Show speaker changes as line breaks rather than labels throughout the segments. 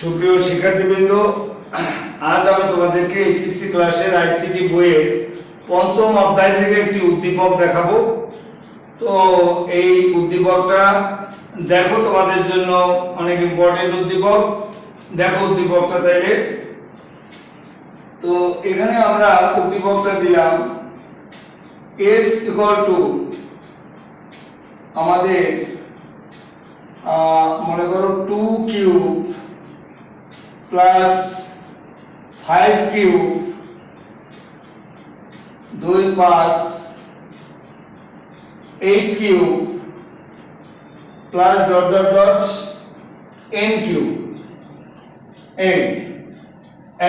সুপ্রিয় শিক্ষার্থীবৃন্দ, আজ আমি তোমাদেরকে এসএসসি ক্লাসের আইসিটি বইয়ের পঞ্চম অধ্যায় থেকে একটি উদ্দীপক দেখাবো। তো এই উদ্দীপকটা দেখো তোমাদের জন্য অনেক ইম্পর্টেন্ট উদ্দীপক। দেখো উদ্দীপকটা তাইলে। তো এখানে আমরা উদ্দীপকটা দিলাম এস ইকুয়াল টু আমাদের মনে করো two cube plus five cube, দুই পাঁচ, eight cube, plus dot dot dot n cube. N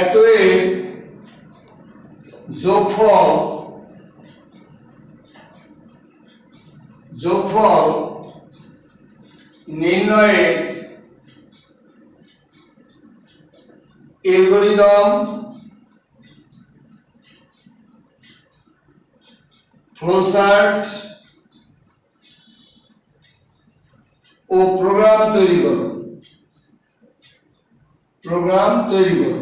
এত যোগফল যোগফল নির্ণয়ের এলগোরিদম ফ্লোচার্ট ও প্রোগ্রাম তৈরি করো। প্রোগ্রাম তৈরি করো।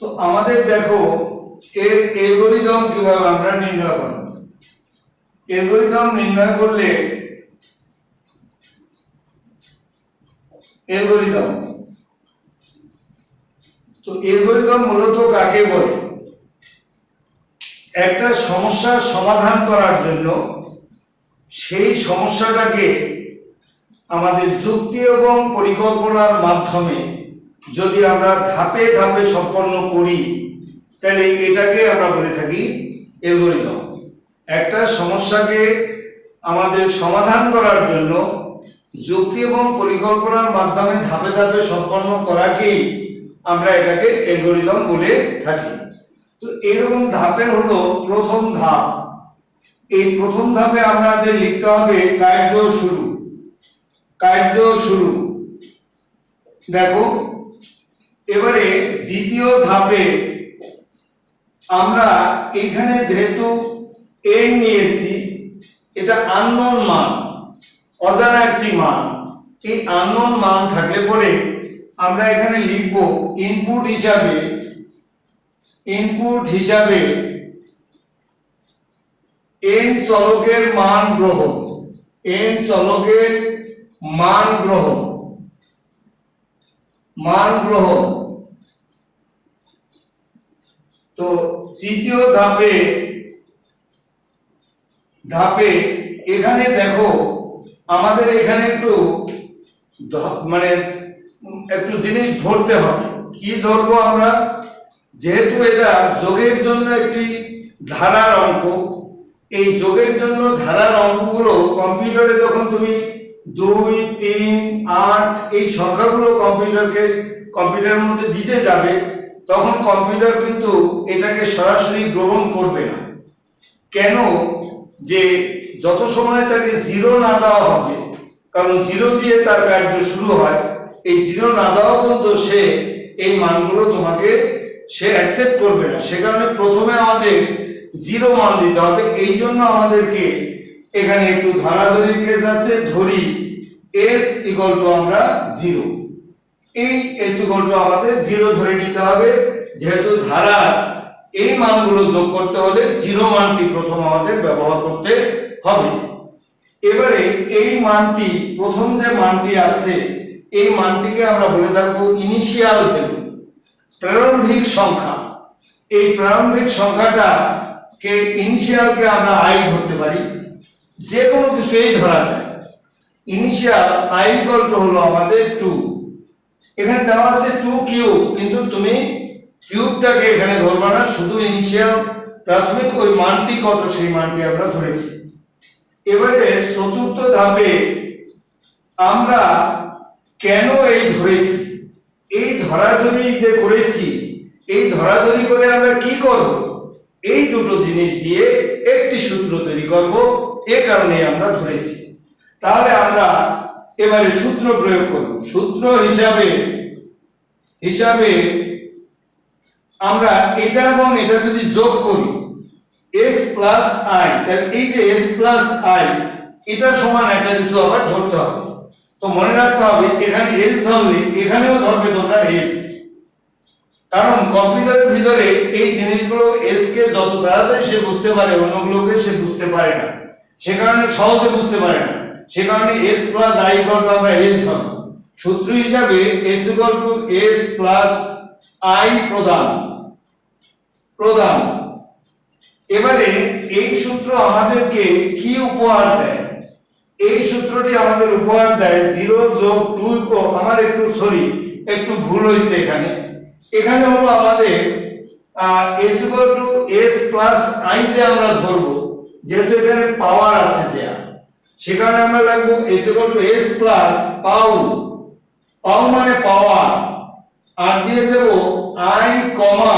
তো আমাদের দেখো, এর এলগোরিদম কীভাবে আমরা নির্ণয় করব? এলগোরিদম নির্ণয় করলে এলগোরিদম তো এলগোরিদম মূলত কাকে বলে? একটা সমস্যার সমাধান করার জন্য সেই সমস্যাটাকে আমাদের যুক্তি এবং পরিকল্পনার মাধ্যমে যদি আমরা ধাপে ধাপে সম্পন্ন করি, তাহলে এটাকে আমরা বলে থাকি এলগোরিদম একটা সমস্যাকে আমাদের সমাধান করার জন্য যুক্তি এবং পরিকল্পনার মাধ্যমে ধাপে ধাপে সম্পন্ন করাকেই আমরা এটাকে অ্যালগোরিদম বলে থাকি। তো এরকম ধাপের হলো প্রথম ধাপ। এই প্রথম ধাপে আমাদের লিখতে হবে কার্য শুরু। কার্য শুরু। দেখো, এবারে দ্বিতীয় ধাপে আমরা এখানে যেহেতু এন নিয়েছি, এটা আননোন মান। অজানা একটি মান। এই আননোন মান থাকলে পরে আমরা এখানে লিখব ইনপুট হিসাবে ইনপুট হিসাবে এন চলকের মান গ্রহণ এন চলকের মান গ্রহণ মান গ্রহণ তো তৃতীয় ধাপে ধাপে এখানে দেখো আমাদের এখানে একটু মানে একটু জিনিস ধরতে হবে। কি ধরবো আমরা? যেহেতু এটা যোগের জন্য একটি ধারার অঙ্ক, এই যোগের জন্য ধারার অঙ্কগুলো কম্পিউটারে যখন তুমি দুই, তিন, আট এই সংখ্যাগুলো কম্পিউটারকে, কম্পিউটারের মধ্যে দিতে যাবে, তখন কম্পিউটার কিন্তু এটাকে সরাসরি গ্রহণ করবে না। কেন? যে যত সময় তাকে জিরো না দেওয়া হবে, কারণ জিরো দিয়ে তার কার্য শুরু হয়, এই জিরো না দেওয়া পর্যন্ত সে এই মানগুলো তোমাকে সে অ্যাকসেপ্ট করবে না। সে কারণে প্রথমে আমাদের জিরো মান দিতে হবে। এই জন্য আমাদেরকে এখানে একটু ধরাধরি কেস আছে, ধরি এস ইকুয়াল টু আমরা জিরো এই এস ইকুয়াল টু আমাদের জিরো ধরে নিতে হবে, যেহেতু ধারা এই মানগুলো যোগ করতে হলে জিরো মানটি প্রথম আমাদের ব্যবহার করতে হবে। এবারে এই মানটি, প্রথম যে মানটি আছে, এই মানটিকে আমরা বলে থাকব ইনিশিয়াল ভ্যালু প্রারম্ভিক সংখ্যা। এই প্রারম্ভিক সংখ্যাটা কে ইনিশিয়ালকে আমরা আই ধরতে পারি। যে কোনো কিছুই ধরা যায়। ইনিশিয়াল আই টু হলো আমাদের টু এখানে দেওয়া আছে টু কিউ কিন্তু তুমি কিউবটাকে এখানে ধরবা না, শুধু ইনিশিয়াল প্রাথমিক ওই মানটি কত, সেই মানটি আমরা ধরেছি। এবারে চতুর্থ ধাপে আমরা কেন এই ধরেছি? এই ধরাধরি যে করেছি, এই ধরাধরি করে আমরা কি করব? এই দুটো জিনিস দিয়ে একটি সূত্র তৈরি করব, এ কারণে আমরা ধরেছি। তাহলে আমরা এবারে সূত্র প্রয়োগ করব। সূত্র হিসাবে হিসাবে আমরা এটা এবং এটা যদি যোগ করি এস প্লাস আই তাহলে এই যে এস প্লাস আই এটা সমান একটা কিছু আবার ধরতে হবে। তো মনে রাখতে হবে, এখানে এস ধরলে, এখানেও ধরবে তোমরা এস কারণ কম্পিউটারের ভিতরে এই জিনিসগুলো এস কে যত তাড়াতাড়ি সে বুঝতে পারে, অন্যগুলোকে সে বুঝতে পারে না। সে কারণে সহজে বুঝতে পারে না। সে কারণে এস প্লাস আই টু আমরা এস ধরব। সূত্র হিসাবে S equal to S plus I প্রদান। প্রদান। এবারে এই সূত্র আমাদেরকে কি উপহার দেয়? এই সূত্রটি আমাদের উপহার দেয় জিরো যোগ টু আমার একটু সরি একটু ভুল হয়েছে এখানে। এখানে হলো আমাদের S equal to S plus I যে আমরা ধরবো, যেহেতু এখানে পাওয়ার আছে দেয়া সেখানে আমরা লাগবো S equal to S plus পাউ পাউ মানে পাওয়ার আর দিয়ে দেব আই কমা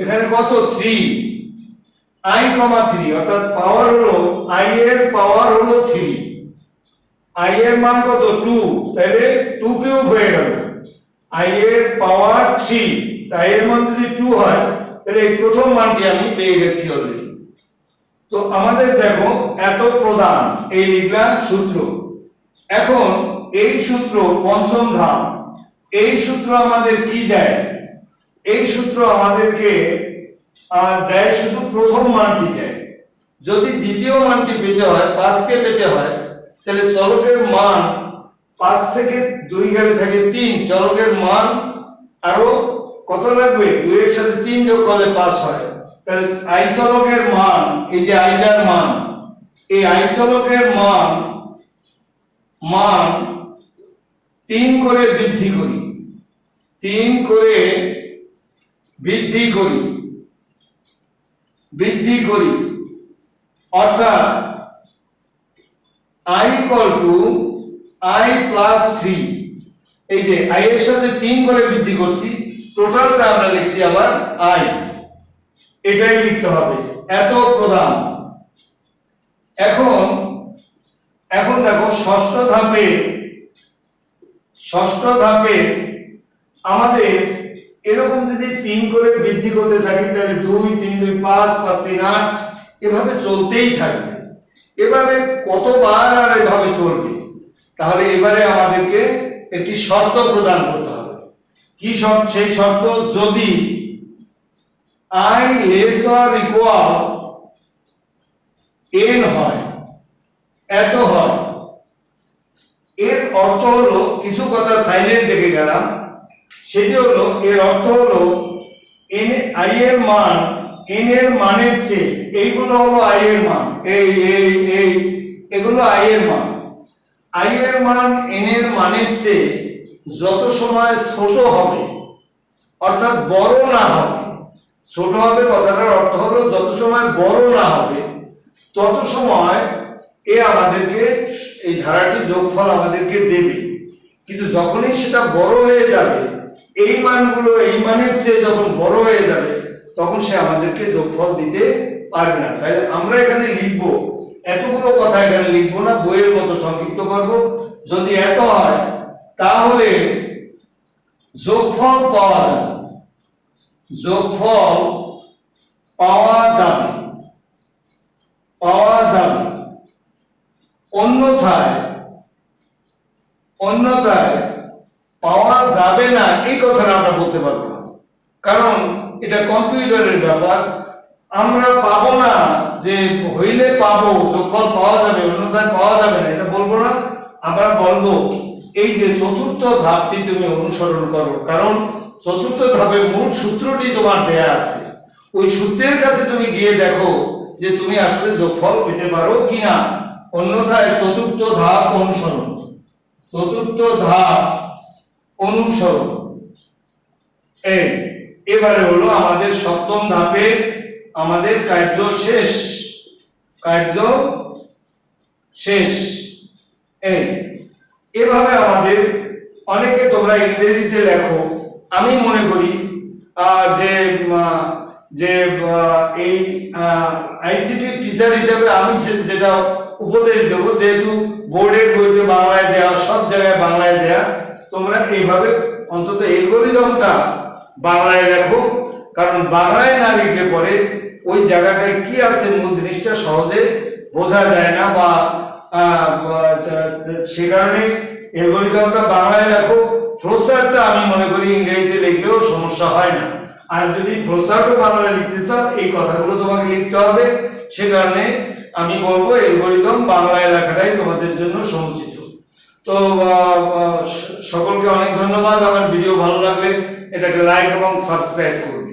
এখানে কত? থ্রি আই কমা থ্রি অর্থাৎ পাওয়ার হলো আই এর পাওয়ার হলো থ্রি আই এর মান কত? টু তাহলে টু কিউব হয়ে গেল। আই এর পাওয়ার থ্রি তাই এর মান যদি টু হয়, তাহলে এই প্রথম মানটি আমি পেয়ে গেছি অলরেডি তো আমাদের দেখো এত প্রদান এই লিখলাম সূত্র। এখন এই সূত্র পঞ্চম ধাপ। এই সূত্র আমাদের কি দেয়? এই সূত্র আমাদেরকে দেয় শুধু প্রথম মানটি দেয়। যদি দ্বিতীয় মানটি পেতে হয়, পাঁচকে পেতে হয়, তাহলে চলকের মান পাঁচ থেকে দুই গেলে থাকে তিন। চলকের মান আরও কত লাগবে? দুইয়ের সাথে তিন যোগ করলে পাঁচ হয়। তাহলে আই চলকের মান, এই যে আইটার মান, এই আই চলকের মান মান তিন করে বৃদ্ধি করি। তিন করে বৃদ্ধি করি। বৃদ্ধি করি। অর্থাৎ I equal to I plus three এই যে আই এর সাথে তিন করে বৃদ্ধি করছি টোটালটা আমরা লিখছি আবার আই এটাই লিখতে হবে। এত প্রধান এখন এখন দেখো, ষষ্ঠ ধাপে ষষ্ঠ ধাপে আমাদের এরকম যদি তিন করে বৃদ্ধি করতে থাকি, তাহলে দুই, তিন, দুই, পাঁচ পাঁচ, তিন, আট, এভাবে চলতেই থাকবে। এভাবে কতবার আর এভাবে চলবে? তাহলে এবারে আমাদেরকে একটি শর্ত প্রদান করতে হবে। কি শর্ত? সেই শর্ত, যদি I less or equal n হয়, এত হয়, এর অর্থ হলো, কিছু কথা সাইলেন্ট রেখে গেলাম। সেটি হলো, এর অর্থ হলো এন আই এর মান এন এর মানের চেয়ে, এইগুলো হলো আই এর মান, এই এই এই, এগুলো আই এর মান। আই এর মান এন এর মানের চেয়ে যত সময় ছোট হবে, অর্থাৎ বড় না হবে, ছোট হবে কথাটার অর্থ হলো, যত সময় বড় না হবে, তত সময় এ আমাদেরকে, এই ধারাটি যোগফল আমাদেরকে দেবে। কিন্তু যখনই সেটা বড় হয়ে যাবে এই মানগুলো, এই মানের চেয়ে যখন বড় হয়ে যাবে, তখন সে আমাদেরকে যোগফল দিতে পারবে না। তাই আমরা এখানে লিখব, এতগুলো কথা এখানে লিখব না, বইয়ের মতো সংক্ষিপ্ত করব। যদি এত হয়, তাহলে যোগফল পাওয়া যাবে। যোগফল পাওয়া যাবে পাওয়া যাবে অন্যথায় অন্যথায় পাওয়া যাবে না, এই কথাটা আমরা বলতে পারব না। কারণ এটা কম্পিউটারের ব্যাপার। আমরা পাবো না যে হইলে পাবো, যোগফল পাওয়া যাবে অন্যথায় পাওয়া যাবে না, এটা বলব না। আমরা বলব, এই যে চতুর্থ ধাপটি তুমি অনুসরণ করো, কারণ চতুর্থ ধাপের মূল সূত্রটি তোমার দেয়া আছে। ওই সূত্রের কাছে তুমি গিয়ে দেখো যে তুমি আসলে যোগফল পেতে পারো কিনা। অন্যথায় চতুর্থ ধাপ অনুসরণ। চতুর্থ ধাপ অনুসরণ। এই এবারে হলো আমাদের সপ্তম ধাপে আমাদের কার্য শেষ। কার্য শেষ। এই এভাবে আমাদের অনেকে তোমরা ইংরেজিতে লেখো। আমি মনে করি যে যে এই আইসিটি টিচার হিসাবে আমি যেটা উপদেশ দেবো, যেহেতু বোর্ডের বইতে বাংলায় দেওয়া সব জায়গায় বাংলায় দেয়া তোমরা এইভাবে অন্তত এলগোরিদমটা বাংলায় লেখো কারণ বাংলায় না লিখলে পরে ওই জায়গাটায় কি আছে মূল জিনিসটা সহজে বোঝা যায় না বা সে কারণে অ্যালগোরিদমটা বাংলায় লেখো ফ্লোচার্টটা আমি মনে করি ইংরেজিতে লিখলেও সমস্যা হয় না। আর যদি ফ্লোচার্টও বাংলায় লিখতে চাও, এই কথাগুলো তোমাকে লিখতে হবে। সে কারণে আমি বলব অ্যালগোরিদম বাংলায় লেখাটাই তোমাদের জন্য সমুচিত তো সকলকে অনেক ধন্যবাদ। আমার ভিডিও ভালো লাগলে এটাকে লাইক এবং সাবস্ক্রাইব করবে